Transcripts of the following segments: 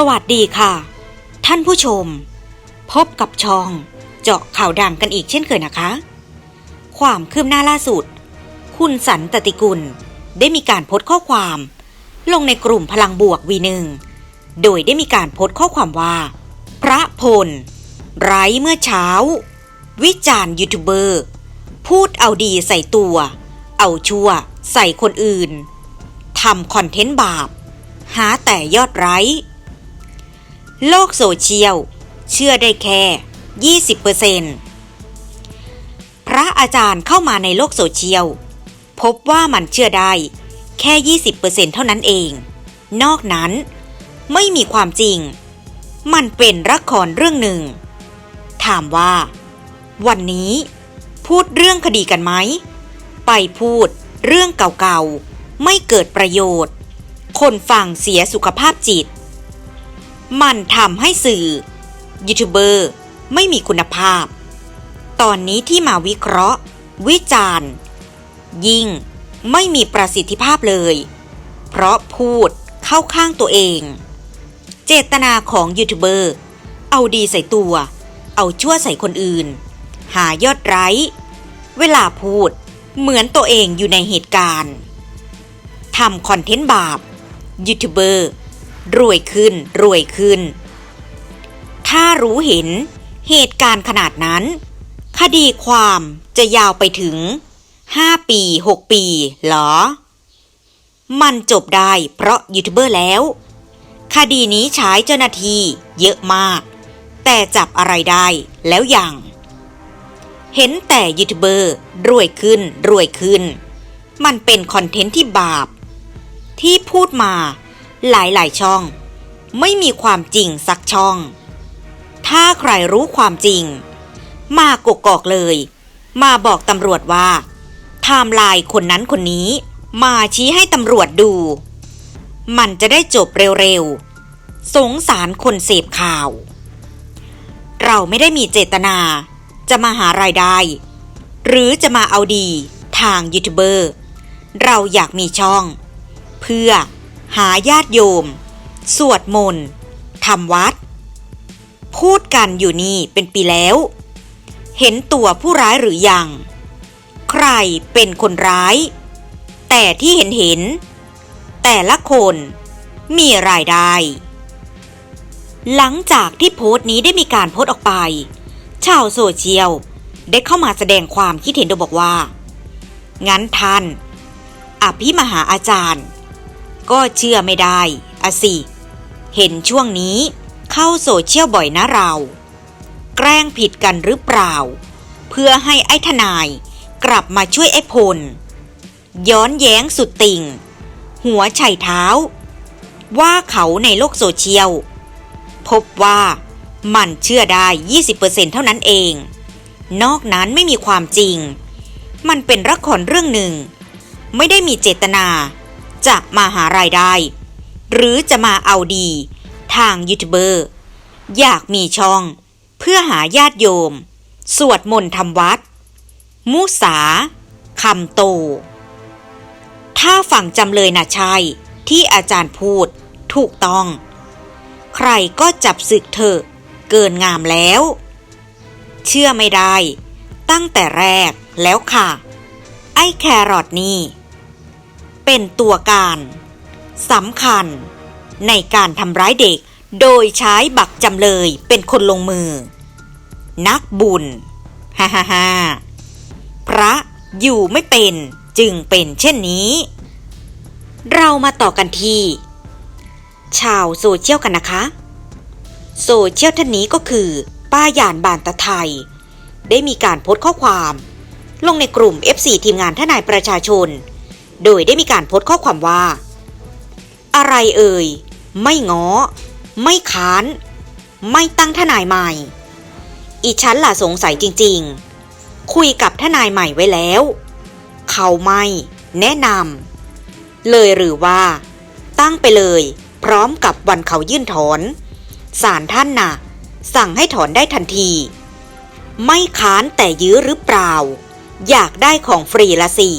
สวัสดีค่ะ ท่านผู้ชม พบกับช่อง เจาะข่าวดังกันอีกเช่นเคยนะคะ ความคืบหน้าล่าสุด คุณสันตติกุล ได้มีการโพสต์ข้อความ ลงในกลุ่มพลังบวกวีหนึ่งโดยได้มีการโพสต์ข้อความว่า พระพล ไร้เมื่อเช้า วิจารณ์ยูทูบเบอร์ พูดเอาดีใส่ตัว เอาชั่วใส่คนอื่นทำคอนเทนต์บาป หาแต่ยอดไร้ โลกโซเชียล เชื่อได้แค่ 20%พระอาจารย์เข้ามาในโลกโซเชียล พบว่ามันเชื่อได้แค่ 20%เท่านั้นเอง นอกนั้นไม่มีความจริง มันเป็นละครเรื่องหนึ่ง ถามว่า วันนี้พูดเรื่องคดีกันไหม ไปพูดเรื่องเก่าๆ ไม่เกิดประโยชน์ คนฟังเสียสุขภาพจิต มันทำให้สื่อ ยูทูบเบอร์ ไม่มีคุณภาพ ตอนนี้ที่มาวิเคราะห์ วิจารณ์ ยิ่งไม่มีประสิทธิภาพเลย เพราะพูดเข้าข้างตัวเอง เจตนาของยูทูบเบอร์ เอาดีใส่ตัว เอาชั่วใส่คนอื่น หายอดไร้ เวลาพูดเหมือนตัวเองอยู่ในเหตุการณ์ทำคอนเทนต์บาปยูทูบเบอร์ รวยขึ้น รวยขึ้น ถ้ารู้เห็นเหตุการณ์ขนาดนั้น คดีความจะยาวไปถึง5ปี6ปีหรอ มันจบได้เพราะยูทูบเบอร์แล้ว คดีนี้ใช้เจ้าหน้าที่เยอะมาก แต่จับอะไรได้แล้วยัง เห็นแต่ยูทูบเบอร์รวยขึ้นรวยขึ้น มันเป็นคอนเทนต์ที่บาป ที่พูดมา หลายๆ ช่อง ไม่มีความจริงสักช่อง ถ้าใครรู้ความจริง มากกอกเลย มาบอกตำรวจว่าไทม์ไลน์คนนั้นคนนี้ มาชี้ให้ตำรวจดู มันจะได้จบเร็วๆ สงสารคนเสพข่าว เราไม่ได้มีเจตนา จะมาหารายได้ หรือจะมาเอาดีทางยูทูบเบอร์ เราอยากมีช่อง เพื่อ หาญาติโยม สวดมนต์ทำวัด พูดกันอยู่นี่เป็นปีแล้ว เห็นตัวผู้ร้ายหรือยัง ใครเป็นคนร้าย แต่ที่เห็นเห็น แต่ละคนมีรายได้ หลังจากที่โพสต์นี้ได้มีการโพสต์ออกไป ชาวโซเชียลได้เข้ามาแสดงความคิดเห็นโดยบอกว่า งั้นท่าน อภิมหาอาจารย์ ก็เชื่อไม่ได้อะสิ เห็นช่วงนี้เข้าโซเชียลบ่อยนะเรา แกล้งผิดกันหรือเปล่า เพื่อให้ไอ้ทนายกลับมาช่วยไอ้พล ย้อนแย้งสุดติ่ง หัวไชเท้า ว่าเขาในโลกโซเชียล พบว่ามันเชื่อได้ 20%เท่านั้นเอง นอกนั้นไม่มีความจริง มันเป็นละครเรื่องหนึ่ง ไม่ได้มีเจตนา จะมาหารายได้ หรือจะมาเอาดีทางยูทูบเบอร์ อยากมีช่อง เพื่อหาญาติโยม สวดมนต์ทำวัด มุสาคำโต ถ้าฝั่งจำเลยนะใช่ที่อาจารย์พูดถูกต้อง ใครก็จับศึกเถอะ เกินงามแล้ว เชื่อไม่ได้ ตั้งแต่แรกแล้วค่ะ ไอ้แครอทนี่ เป็นตัวการสำคัญ ในการทำร้ายเด็ก โดยใช้บักจำเลยเป็นคนลงมือ นักบุญฮ่าฮ่าฮ่าพระอยู่ไม่เป็นจึงเป็นเช่นนี้ เรามาต่อกันที่ ชาวโซเชียลกันนะคะ โซเชียลท่านนี้ก็คือ ป้าหยานบานตะไทย ได้มีการโพสต์ข้อความ ลงในกลุ่ม FC ทีมงานทนายประชาชน โดยได้มีการโพสต์ข้อความว่า อะไรเอ่ย ไม่ง้อ ไม่ค้าน ไม่ตั้งทนายใหม่ อีฉันล่ะสงสัยจริงๆ คุยกับทนายใหม่ไว้แล้ว เขาไม่แนะนำเลยหรือว่า ตั้งไปเลย พร้อมกับวันเขายื่นถอนศาลท่านน่ะ สั่งให้ถอนได้ทันที ไม่ค้านแต่ยื้อหรือเปล่า อยากได้ของฟรีละสิ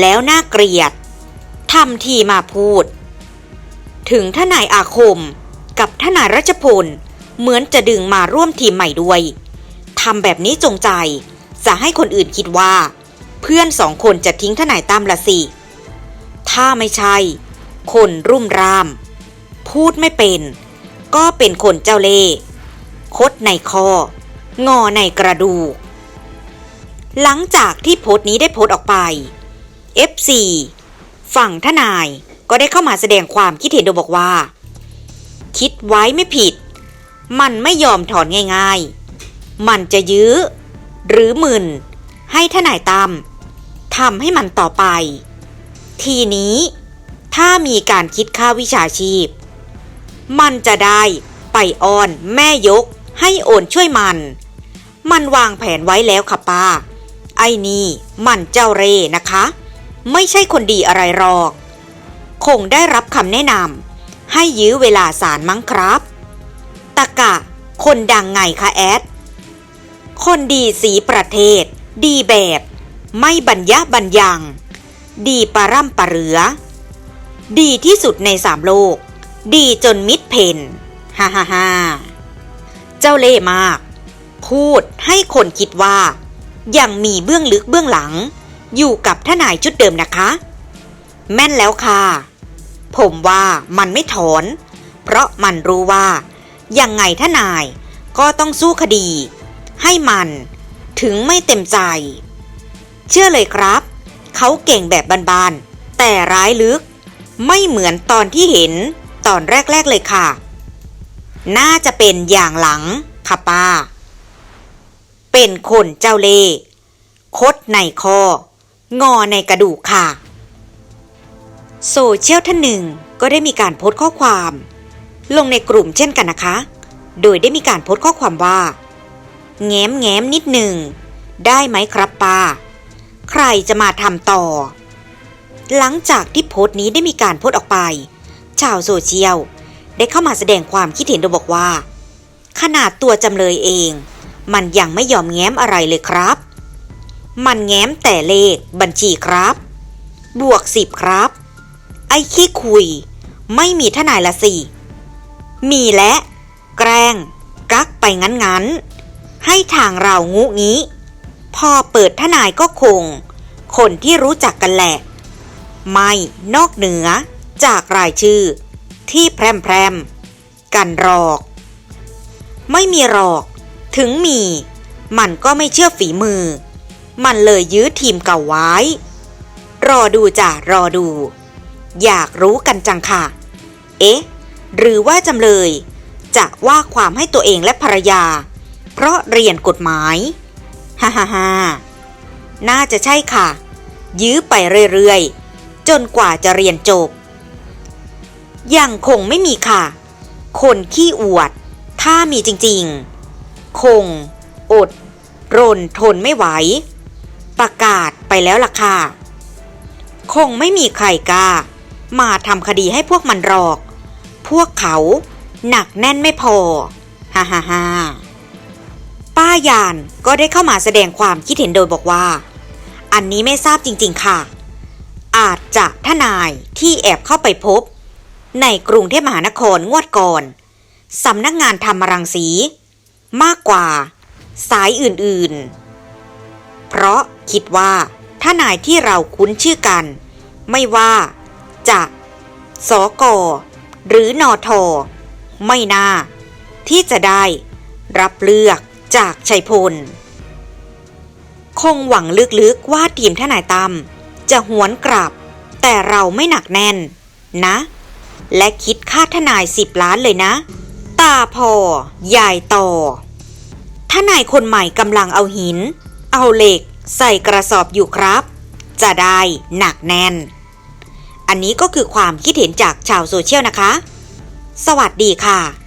แล้วน่าเกลียดทำทีมาพูด ถึงทนายอาคมกับทนายรัชพลเหมือนจะดึงมาร่วมทีมใหม่ด้วยทำแบบนี้จงใจ จะให้คนอื่นคิดว่า เพื่อนสองคนจะทิ้งทนายตั้มละสิ ถ้าไม่ใช่ คนรุ่มราม พูดไม่เป็น ก็เป็นคนเจ้าเล่ห์คดในคอ งอในกระดูกหลังจากที่โพสต์นี้ได้โพสต์ออกไป FC ฝั่งทนายก็ได้เข้ามาแสดงความคิดเห็นโดยบอกว่า คิดไว้ไม่ผิด มันไม่ยอมถอนง่ายๆ มันจะยื้อ หรือมึน ให้ทนายตั้มทำให้มันต่อไป ทีนี้ถ้ามีการคิดค่าวิชาชีพ มันจะได้ไปอ้อนแม่ยกให้โอนช่วยมัน มันวางแผนไว้แล้วค่ะป้า ไอ้นี่มันเจ้าเร่นะคะ ไม่ใช่คนดีอะไรหรอก คงได้รับคำแนะนำให้ยื้อเวลาสารมั้งครับตะกะ คนดังไงคะแอด คนดีสีประเทศ ดีแบบ ไม่บัญญะบัญญัง ดีปร่ำปะเหลือ ดีที่สุดในสามโลก ดีจนมิดเพนฮ่าฮ่าฮ่าเจ้าเล่มาก พูดให้คนคิดว่า ยังมีเบื้องลึกเบื้องหลัง อยู่กับทนายชุดเดิมนะคะ แม่นแล้วค่ะ ผมว่ามันไม่ถอน เพราะมันรู้ว่า ยังไงทนายก็ต้องสู้คดี ให้มันถึงไม่เต็มใจ เชื่อเลยครับ เขาเก่งแบบบานๆ แต่ร้ายลึก ไม่เหมือนตอนที่เห็นตอนแรก ๆ เลยค่ะ น่าจะเป็นอย่างหลังค่ะป้า เป็นคนเจ้าเล่คดในคอ งอในกระดูกค่ะ โซเชียลท่านหนึ่งก็ได้มีการโพสต์ข้อความ ลงในกลุ่มเช่นกันนะคะ โดยได้มีการโพสต์ข้อความว่า แง้มแง้มนิดหนึ่ง ได้ไหมครับป้า ใครจะมาทำต่อ หลังจากที่โพสต์นี้ได้มีการโพสต์ออกไป ชาวโซเชียลได้เข้ามาแสดงความคิดเห็นโดยบอกว่า ขนาดตัวจำเลยเอง มันยังไม่ยอมแง้มอะไรเลยครับ มันแง้มแต่เลขบัญชีครับ บวกสิบครับ ไอ้ขี้คุย ไม่มีทนายละสิ มีและ แกล้ง กักไปงั้นๆให้ทางเรางูงี้ พอเปิดทนายก็คง คนที่รู้จักกันแหละ ไม่นอกเหนือจากรายชื่อ ที่แพรมแพรมกันหรอก ไม่มีหรอก ถึงมี มันก็ไม่เชื่อฝีมือ มันเลยยื้อทีมเก่าไว้ รอดูจ้ะรอดู อยากรู้กันจังค่ะ เอ๊ะ หรือว่าจำเลย จะว่าความให้ตัวเองและภรรยา เพราะเรียนกฎหมาย ฮ่าฮ่าฮ่าน่าจะใช่ค่ะ ยื้อไปเรื่อยๆ จนกว่าจะเรียนจบ ยังคงไม่มีค่ะ คนขี้อวด ถ้ามีจริงๆ คง อด รนทนไม่ไหว ประกาศไปแล้วล่ะค่ะ คงไม่มีใครกล้า มาทำคดีให้พวกมันหรอก พวกเขาหนักแน่นไม่พอ ฮ่าฮ่าฮ่าป้ายานก็ได้เข้ามาแสดงความคิดเห็นโดยบอกว่า อันนี้ไม่ทราบจริง ๆ ค่ะ อาจจะทนายที่แอบเข้าไปพบ ในกรุงเทพมหานครงวดก่อนสำนักงานธรรมรังสี มากกว่า สายอื่น ๆ เพราะคิดว่าทนายที่เราคุ้นชื่อกัน ไม่ว่า จะสกหรือนอทอไม่น่า ที่จะได้ รับเลือกจากชัยพล คงหวังลึกๆว่าทีมทนายตั้มจะหวนกลับ แต่เราไม่หนักแน่น นะ และคิดค่าทนายสิบล้านเลยนะ ตาพอยายต่อทนายคนใหม่กำลังเอาหิน เอาเหล็กใส่กระสอบอยู่ครับ จะได้หนักแน่น อันนี้ก็คือความคิดเห็นจากชาวโซเชียลนะคะ สวัสดีค่ะ